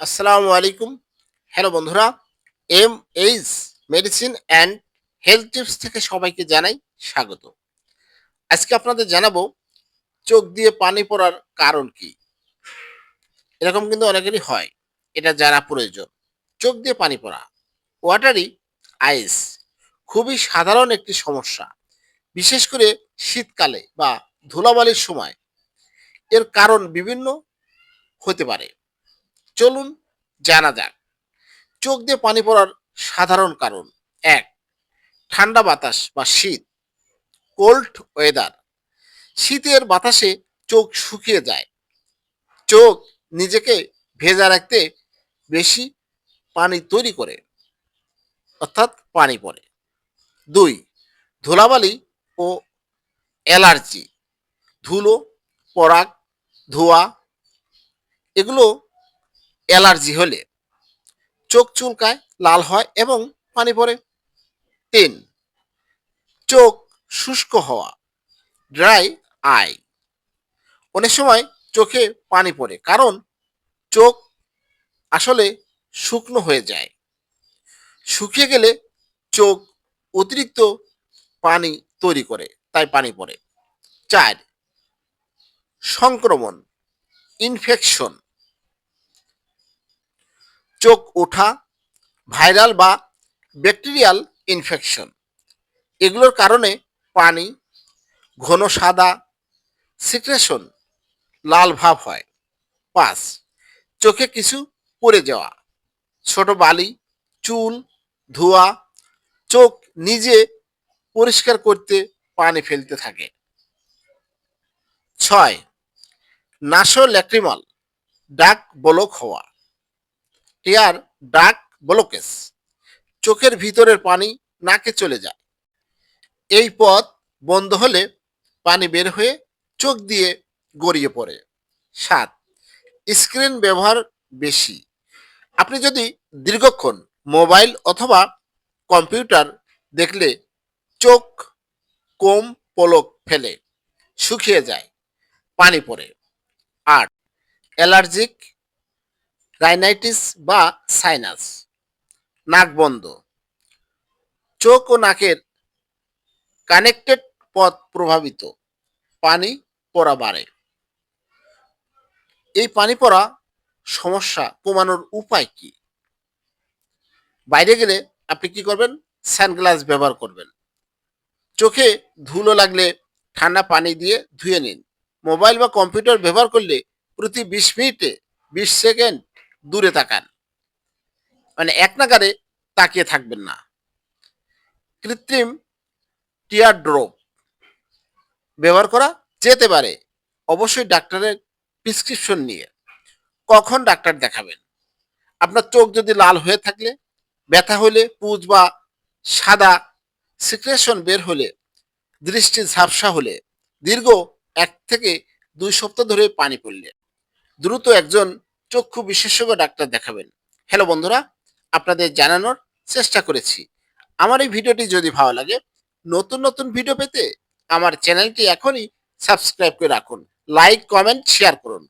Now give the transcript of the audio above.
আসসালামু আলাইকুম। হ্যালো বন্ধুরা M H medicine and health tips থেকে সবাইকে জানাই স্বাগত। আজকে আপনাদের জানাব, চোখ দিয়ে পানি পড়ার কারণ কি? এরকম কিন্তু অনেকেরই হয়, এটা জানা প্রয়োজন। চোখ দিয়ে পানি পড়া ওয়াটারি আইস খুবই সাধারণ একটি সমস্যা, বিশেষ করে শীতকালে বা ধুলাবালির সময়। এর কারণ বিভিন্ন হতে পারে। চলুন জানা যাক। চোখ দিয়ে পানি পড়ার সাধারণ কারণ। এক, ঠান্ডা বাতাস বা শীত। Cold weather. শীতের বাতাসে চোখ শুকিয়ে যায়। চোখ নিজেকে ভেজা রাখতে বেশি পানি তৈরি করে, অর্থাৎ পানি পড়ে। দুই, ধুলাবালি ও অ্যালার্জি। ধুলো, পরাগ, ধোয়া, এগুলো অ্যালার্জি হলে। চোখ চুলকায়, লাল হয় এবং পানি পড়ে। তিন, চোখ শুষ্ক হওয়া। Dry eye. অনেক সময় চোখে পানি পড়ে কারণ চোখ আসলে শুকনো হয়ে যায়। শুকিয়ে গেলে চোখ অতিরিক্ত পানি তৈরি করে, তাই পানি পড়ে। চার, সংক্রমণ ইনফেকশন চোখ ওঠা, ভাইরাল বা ব্যাকটেরিয়াল ইনফেকশন। এগুলোর কারণে পানি, ঘন সাদা সিক্রেশন লাল ভাব হয়। পাঁচ, চোখে কিছু পড়ে যাওয়া। ছোট বালি, চুল, ধোয়া, চোখ নিজে পরিষ্কার করতে পানি ফেলতে থাকে। ছয় নাসো ল্যাক্রিমাল ডাক বলক হওয়া। টিয়ার ডাক ব্লকেজ চোখের ভিতরের পানি নাকে চলে যায়। এই পথ বন্ধ হলে পানি বের হয়ে চোখ দিয়ে গড়িয়ে পড়ে। সাত, স্ক্রিন ব্যবহার বেশি। আপনি যদি দীর্ঘক্ষণ মোবাইল অথবা কম্পিউটার দেখলে চোখ কম পলক ফেলে, শুকিয়ে যায়, পানি পড়ে। আট, অ্যালার্জিক রাইনাইটিস বা সাইনাস নাক বন্ধ। চোখ ও নাকের কানেক্টেড পথ প্রভাবিত। পানি পড়া বাড়ে। এই পানি পড়া সমস্যা কমানোর উপায় কি? বাইরে গেলে আপনি কি করবেন? সানগ্লাস ব্যবহার করবেন। চোখে ধুলো লাগলে ঠান্ডা পানি দিয়ে ধুয়ে নিন। মোবাইল বা কম্পিউটার ব্যবহার করলে প্রতি বিশ মিনিটে বিশ সেকেন্ড দূরে তাকান। মানে এক নাগারে তাকিয়ে থাকবেন না। কৃত্রিম টিয়ার ড্রপ ব্যবহার করা যেতে পারে। অবশ্যই ডাক্তারের প্রেসক্রিপশন নিয়ে। কখন ডাক্তার দেখাবেন? আপনার চোখ যদি লাল হয়ে থাকলে, ব্যথা হলে, পুজ বা সাদা সিক্রেশন বের হলে, দৃষ্টি ঝাপসা হলে, দীর্ঘ এক থেকে দুই সপ্তাহ ধরে পানি পড়লে, দ্রুত একজন চক্ষু বিশেষজ্ঞ ডাক্তার দেখাবেন। হ্যালো বন্ধুরা, আপনাদের জানানোর চেষ্টা করেছি। আমার এই ভিডিওটি যদি ভালো লাগে, নতুন নতুন ভিডিও পেতে আমার চ্যানেলটি এখনই সাবস্ক্রাইব করে রাখুন। লাইক কমেন্ট শেয়ার করুন।